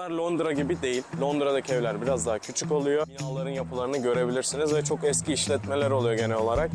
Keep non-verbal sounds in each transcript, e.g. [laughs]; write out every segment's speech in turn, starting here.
Buralar Londra gibi değil. Londra'daki evler biraz daha küçük oluyor. Binaların yapılarını görebilirsiniz ve çok eski işletmeler oluyor genel olarak.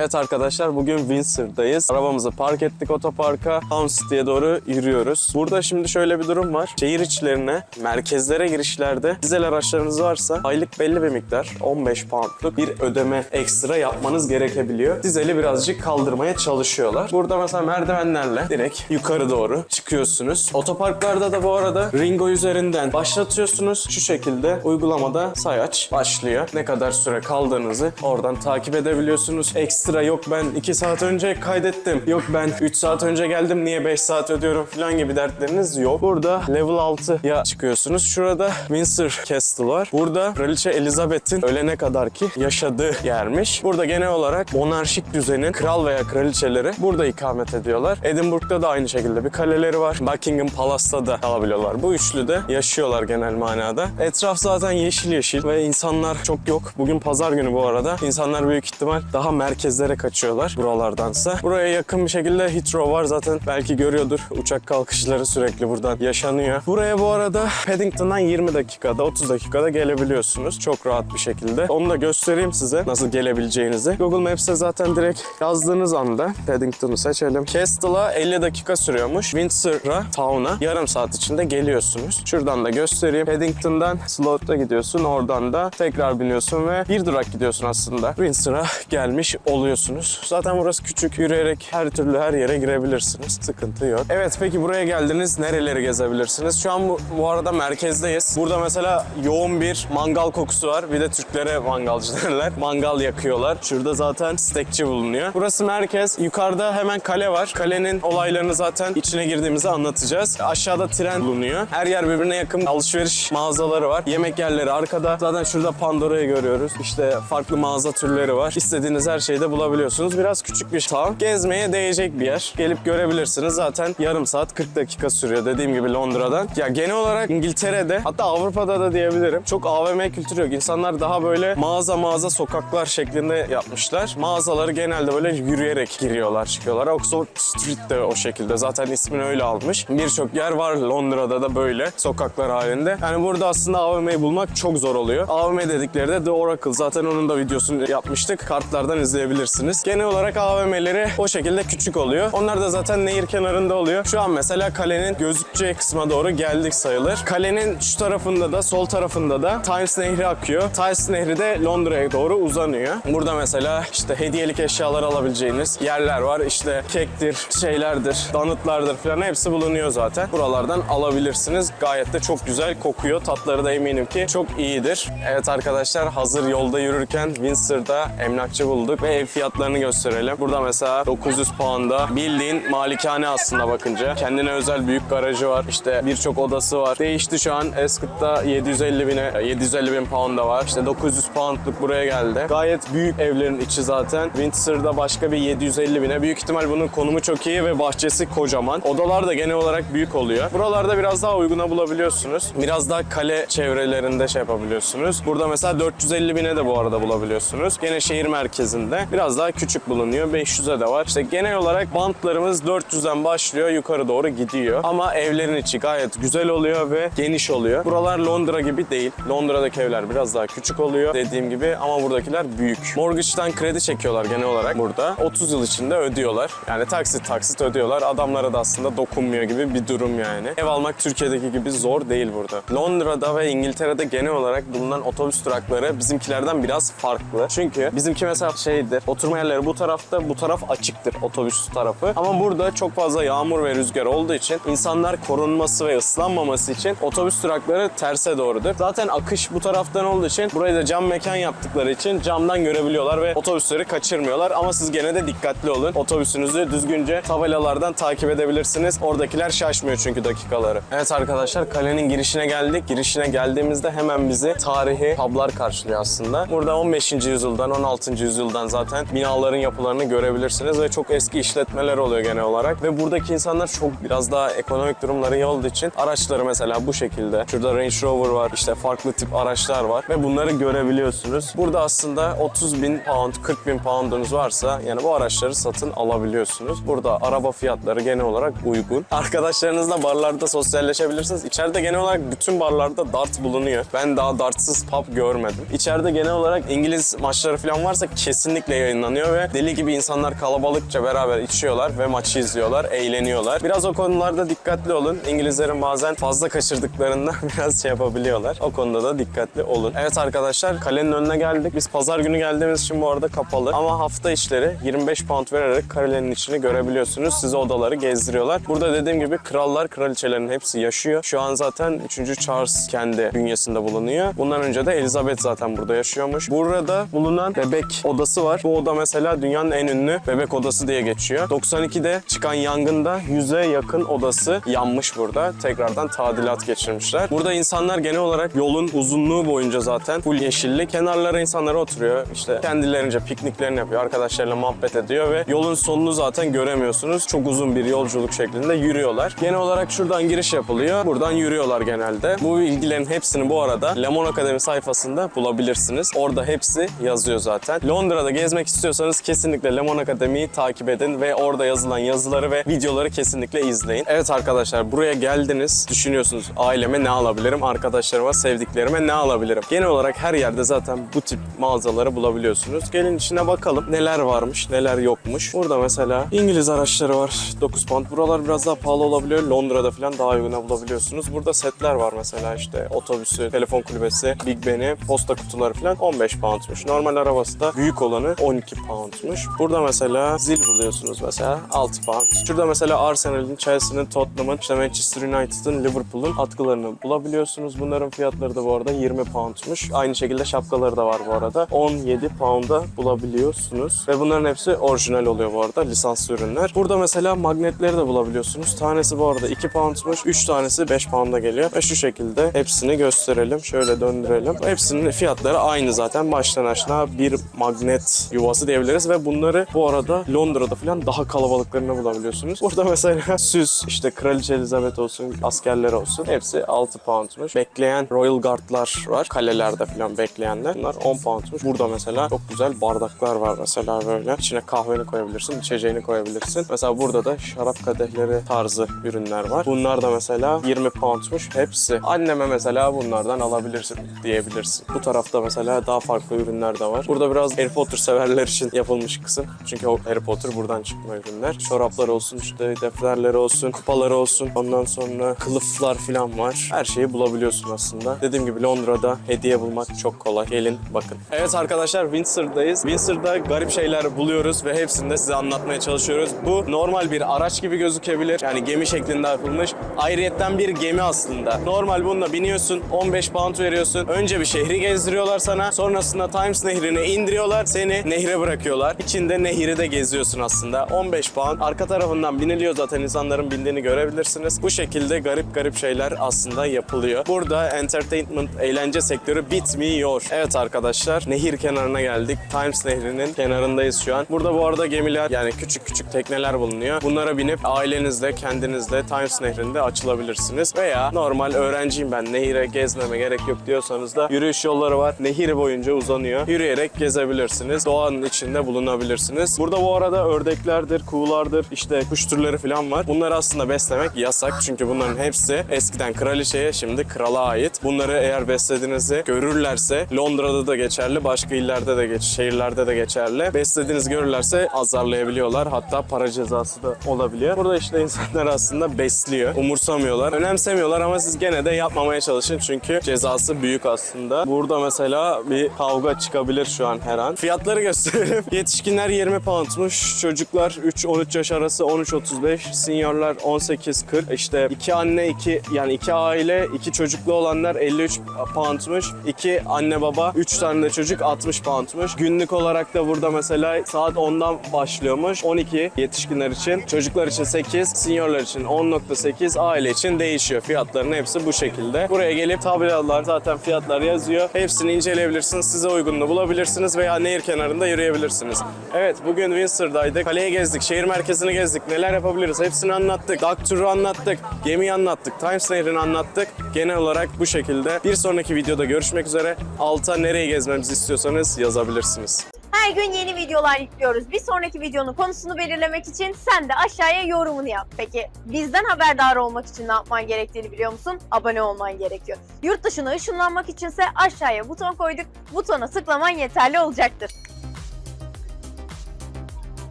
Evet arkadaşlar bugün Windsor'dayız. Arabamızı park ettik otoparka. Town City'ye doğru yürüyoruz. Burada şimdi şöyle bir durum var. Şehir içlerine, merkezlere girişlerde dizel araçlarınız varsa aylık belli bir miktar 15 poundluk bir ödeme ekstra yapmanız gerekebiliyor. Dizeli birazcık kaldırmaya çalışıyorlar. Burada mesela merdivenlerle direkt yukarı doğru çıkıyorsunuz. Otoparklarda da bu arada Ringo üzerinden başlatıyorsunuz. Şu şekilde uygulamada sayaç başlıyor. Ne kadar süre kaldığınızı oradan takip edebiliyorsunuz. Ekstra yok ben 2 saat önce kaydettim. Yok ben 3 saat önce geldim niye 5 saat ödüyorum falan gibi dertleriniz yok. Burada level 6'ya çıkıyorsunuz. Şurada Windsor Castle var. Burada Kraliçe Elizabeth'in ölene kadar ki yaşadığı yermiş. Burada genel olarak monarşik düzenin kral veya kraliçeleri burada ikamet ediyorlar. Edinburgh'da da aynı şekilde bir kaleleri var. Buckingham Palace'ta da kalabiliyorlar. Bu üçlü de yaşıyorlar genel manada. Etraf zaten yeşil yeşil ve insanlar çok yok. Bugün pazar günü bu arada. İnsanlar büyük ihtimal daha merkezlere kaçıyorlar buralardansa. Buraya yakın bir şekilde Heathrow var zaten belki görüyordur. Uçak kalkışları sürekli buradan yaşanıyor. Buraya bu arada Paddington'dan 20 dakikada 30 dakikada gelebiliyorsunuz. Çok rahat bir şekilde. Onu da göstereyim size nasıl gelebileceğinizi. Google Maps'te zaten direkt yazdığınız anda Paddington'u seçelim. Castle'a 50 dakika sürüyormuş. Windsor'a, Town'a yarım saat içinde geliyorsunuz. Şuradan da göstereyim. Paddington'dan Slought'a gidiyorsun. Oradan da tekrar biniyorsun ve bir durak gidiyorsun aslında. Windsor'a gelmiş oluyorsunuz. Zaten burası küçük. Yürüyerek her türlü her yere girebilirsiniz. Sıkıntı yok. Evet peki buraya geldiniz. Nereleri gezebilirsiniz? Şu an bu, bu arada merkezdeyiz. Burada mesela yoğun bir mangal kokusu var. Bir de Türklere mangalcı [laughs] derler. Mangal yakıyorlar. Şurada zaten stekçi bulunuyor. Burası merkez. Yukarıda hemen kale var. Kalenin olaylarını zaten içine girdiğimizde anlatacağız. Aşağıda tren bulunuyor. Her yer birbirine yakın alışveriş mağazaları var. Yemek yerleri arkada. Zaten şurada Pandora'yı görüyoruz. İşte farklı mağaza türleri var. İstediğiniz her şeyi de bulabiliyorsunuz. Biraz küçük bir town. Gezmeye değecek bir yer. Gelip görebilirsiniz. Zaten yarım saat 40 dakika sürüyor dediğim gibi Londra'dan. Ya genel olarak İngiltere'de hatta Avrupa'da da diyebilirim. Çok AVM kültürü yok. İnsanlar daha böyle mağaza mağaza sokaklar şeklinde yapmışlar. Mağazaları genelde böyle yürüyerek giriyorlar çıkıyorlar. Oxford Street de o şekilde. Zaten ismini öyle almış. Birçok yer var Londra'da da böyle sokaklar halinde. Yani burada aslında AVM'yi bulmak çok zor oluyor. AVM dedikleri de The Oracle. Zaten onun da videosunu yapmıştık. Kartlardan izleyebilirsiniz. Genel olarak AVM'leri o şekilde küçük oluyor. Onlar da zaten nehir kenarında oluyor. Şu an mesela kalenin gözükeceği kısma doğru geldik sayılır. Kalenin şu tarafında da sol tarafında da Thames Nehri akıyor. Thames Nehri de Londra'ya doğru uzanıyor. Burada mesela işte hediyelik eşyalar alabileceğiniz yerler var. İşte kektir, şeylerdir, donutlardır falan hepsi bulunuyor zaten. Buralardan alabilirsiniz. Gayet de çok güzel kokuyor. Tatları da eminim ki çok iyidir. Evet arkadaşlar hazır yolda yürürken Windsor'da emlakçı bulduk ve ev fiyatlarını gösterelim. Burada mesela 900 pound'a bildiğin malikane aslında bakınca. Kendine özel büyük garajı var. İşte birçok odası var. Değişti şu an. Escut'ta 750 bine, 750 bin pound'a var. İşte 900 pound'luk buraya geldi. Gayet büyük evlerin içi zaten. Windsor'da başka bir 750 bine. Büyük ihtimal bunun konumu çok iyi ve bahçesi kocaman. Odalar da genel olarak büyük oluyor. Buralarda biraz daha uyguna bulabiliyorsunuz. Biraz daha kale çevrelerinde şey yapabiliyorsunuz. Burada mesela 450 bine de bu arada bulabiliyorsunuz. Gene şehir merkezinde. Biraz daha küçük bulunuyor. 500'e de var. İşte genel olarak bantlarımız 400'den başlıyor. Yukarı doğru gidiyor. Ama evlerin içi gayet güzel oluyor ve geniş oluyor. Buralar Londra gibi değil. Londra'daki evler biraz daha küçük oluyor dediğim gibi ama buradakiler büyük. Mortgage'dan kredi çekiyorlar genel olarak burada. 30 yıl içinde ödüyorlar. Yani taksit taksit ödüyorlar. Adamlara da aslında dokunmuyor gibi bir durum yani. Ev almak Türkiye'deki gibi zor değil burada. Londra'da ve İngiltere'de genel olarak bulunan otobüs durakları bizimkilerden biraz farklı. Çünkü bizimki mesela şeydir. Oturma yerleri bu tarafta, bu taraf açıktır otobüs tarafı. Ama burada çok fazla yağmur ve rüzgar olduğu için insanlar korunması ve ıslanmaması için otobüs durakları terse doğrudur. Zaten akış bu taraftan olduğu için burayı da cam mekan yaptıkları için camdan görebiliyorlar ve otobüsleri kaçırmıyorlar. Ama siz gene de dikkatli olun. Otobüsünüzü düzgünce tabelalardan takip edebilirsiniz. Oradakiler şaşmıyor çünkü dakikaları. Evet arkadaşlar kalenin girişine geldik. Girişine geldiğimizde hemen bizi tarihi tablar karşılıyor aslında. Burada 15. yüzyıldan 16. yüzyıldan zaten zaten binaların yapılarını görebilirsiniz ve çok eski işletmeler oluyor genel olarak. Ve buradaki insanlar çok biraz daha ekonomik durumları iyi olduğu için araçları mesela bu şekilde. Şurada Range Rover var, işte farklı tip araçlar var ve bunları görebiliyorsunuz. Burada aslında 30 bin pound, 40 bin poundunuz varsa yani bu araçları satın alabiliyorsunuz. Burada araba fiyatları genel olarak uygun. Arkadaşlarınızla barlarda sosyalleşebilirsiniz. İçeride genel olarak bütün barlarda dart bulunuyor. Ben daha dartsız pub görmedim. İçeride genel olarak İngiliz maçları falan varsa kesinlikle yayınlanıyor ve deli gibi insanlar kalabalıkça beraber içiyorlar ve maçı izliyorlar, eğleniyorlar. Biraz o konularda dikkatli olun. İngilizlerin bazen fazla kaçırdıklarında [laughs] biraz şey yapabiliyorlar. O konuda da dikkatli olun. Evet arkadaşlar kalenin önüne geldik. Biz pazar günü geldiğimiz için bu arada kapalı. Ama hafta işleri 25 pound vererek kalenin içini görebiliyorsunuz. Size odaları gezdiriyorlar. Burada dediğim gibi krallar, kraliçelerin hepsi yaşıyor. Şu an zaten 3. Charles kendi bünyesinde bulunuyor. Bundan önce de Elizabeth zaten burada yaşıyormuş. Burada bulunan bebek odası var. Bu oda mesela dünyanın en ünlü bebek odası diye geçiyor. 92'de çıkan yangında 100'e yakın odası yanmış burada. Tekrardan tadilat geçirmişler. Burada insanlar genel olarak yolun uzunluğu boyunca zaten full yeşillik. Kenarlara insanlar oturuyor. İşte kendilerince pikniklerini yapıyor. Arkadaşlarıyla muhabbet ediyor ve yolun sonunu zaten göremiyorsunuz. Çok uzun bir yolculuk şeklinde yürüyorlar. Genel olarak şuradan giriş yapılıyor. Buradan yürüyorlar genelde. Bu bilgilerin hepsini bu arada Lemon Akademi sayfasında bulabilirsiniz. Orada hepsi yazıyor zaten. Londra'da gezmek istiyorsanız kesinlikle Lemon Akademi'yi takip edin ve orada yazılan yazıları ve videoları kesinlikle izleyin. Evet arkadaşlar buraya geldiniz. Düşünüyorsunuz aileme ne alabilirim? Arkadaşlarıma, sevdiklerime ne alabilirim? Genel olarak her yerde zaten bu tip mağazaları bulabiliyorsunuz. Gelin içine bakalım neler varmış, neler yokmuş. Burada mesela İngiliz araçları var. 9 pound. Buralar biraz daha pahalı olabiliyor. Londra'da falan daha uyguna bulabiliyorsunuz. Burada setler var mesela işte otobüsü, telefon kulübesi, Big Ben'i, posta kutuları falan 15 poundmuş. Normal arabası da büyük olanı 12 poundmuş. Burada mesela zil buluyorsunuz mesela 6 pound. Şurada mesela Arsenal'in, Chelsea'nin, Tottenham'ın, işte Manchester United'ın, Liverpool'un atkılarını bulabiliyorsunuz. Bunların fiyatları da bu arada 20 poundmuş. Aynı şekilde şapkaları da var bu arada. 17 pound'a bulabiliyorsunuz. Ve bunların hepsi orijinal oluyor bu arada. Lisanslı ürünler. Burada mesela magnetleri de bulabiliyorsunuz. Tanesi bu arada 2 poundmuş. 3 tanesi 5 pound'a geliyor. Ve şu şekilde hepsini gösterelim. Şöyle döndürelim. Hepsinin fiyatları aynı zaten. Baştan aşağı bir magnet yuvası diyebiliriz. Ve bunları bu arada Londra'da falan daha kalabalıklarını bulabiliyorsunuz. Burada mesela [laughs] süs, işte Kraliçe Elizabeth olsun, askerler olsun. Hepsi 6 poundmuş. Bekleyen Royal Guard'lar var. Kalelerde falan bekleyenler. Bunlar 10 poundmuş. Burada mesela çok güzel bardaklar var mesela böyle. İçine kahveni koyabilirsin, içeceğini koyabilirsin. Mesela burada da şarap kadehleri tarzı ürünler var. Bunlar da mesela 20 poundmuş. Hepsi. Anneme mesela bunlardan alabilirsin diyebilirsin. Bu tarafta mesela daha farklı ürünler de var. Burada biraz Harry Potter severler için yapılmış kısım. Çünkü Harry Potter buradan çıkma ürünler. Çoraplar olsun işte defterleri olsun, kupaları olsun. Ondan sonra kılıflar falan var. Her şeyi bulabiliyorsun aslında. Dediğim gibi Londra'da hediye bulmak çok kolay. Gelin bakın. Evet arkadaşlar Windsor'dayız. Windsor'da garip şeyler buluyoruz ve hepsini de size anlatmaya çalışıyoruz. Bu normal bir araç gibi gözükebilir. Yani gemi şeklinde yapılmış. Ayrıyetten bir gemi aslında. Normal bununla biniyorsun. 15 pound veriyorsun. Önce bir şehri gezdiriyorlar sana. Sonrasında Thames nehrine indiriyorlar. Seni nehre bırakıyorlar. İçinde nehri de geziyorsun aslında. 15 pound. Arka tarafından biniliyor zaten insanların bindiğini görebilirsiniz. Bu şekilde garip garip şeyler aslında yapılıyor. Burada entertainment, eğlence sektörü bitmiyor. Evet arkadaşlar nehir kenarına geldik. Thames nehrinin kenarındayız şu an. Burada bu arada gemiler yani küçük küçük tekneler bulunuyor. Bunlara binip ailenizle, kendinizle Thames nehrinde açılabilirsiniz. Veya normal öğrenciyim ben nehire gezmeme gerek yok diyorsanız da yürüyüş yolları var. Nehir boyunca uzanıyor. Yürüyerek gezebilirsiniz. Doğanın içinde bulunabilirsiniz. Burada bu arada ördeklerdir, kuğulardır, işte kuş türleri falan var. Bunları aslında beslemek yasak. Çünkü bunların hepsi eskiden kraliçeye şimdi krala ait. Bunları eğer beslediğinizi görürlerse Londra'da da geçerli, başka illerde de geç, şehirlerde de geçerli. Beslediğiniz görürlerse azarlayabiliyorlar. Hatta para cezası da olabiliyor. Burada işte insanlar aslında besliyor. Umursamıyorlar. Önemsemiyorlar ama siz gene de yapmamaya çalışın çünkü cezası büyük aslında. Burada mesela bir kavga çıkabilir şu an her an. Fiyatları gösterelim. [laughs] Yetişkinler 20 poundmuş. Çocuklar 3-13 yaş arası 13-35. Seniorlar 18-40. İşte iki anne, iki yani iki aile, iki çocuklu olanlar 53 poundmuş. İki anne baba, 3 tane de çocuk 60 poundmuş. Günlük olarak da burada mesela saat 10'dan başlıyormuş. 12 yetişkinler için. Çocuklar için 8, seniorlar için 10.8, aile için değişiyor. Fiyatların hepsi bu şekilde. Buraya gelip tabelalar zaten fiyatlar yazıyor. Hepsini inceleyebilirsiniz. Size uygununu bulabilirsiniz veya nehir kenarında yürüyebilirsiniz. Evet bugün Windsor'daydık. Kaleyi gezdik, şehir merkezini gezdik. Neler yapabiliriz hepsini anlattık. Dock turu anlattık, gemiyi anlattık, Times Nehri'ni anlattık. Genel olarak bu şekilde. Bir sonraki videoda görüşmek üzere. Alta nereyi gezmemizi istiyorsanız yazabilirsiniz. Her gün yeni videolar yüklüyoruz. Bir sonraki videonun konusunu belirlemek için sen de aşağıya yorumunu yap. Peki bizden haberdar olmak için ne yapman gerektiğini biliyor musun? Abone olman gerekiyor. Yurt dışına ışınlanmak içinse aşağıya buton koyduk. Butona tıklaman yeterli olacaktır.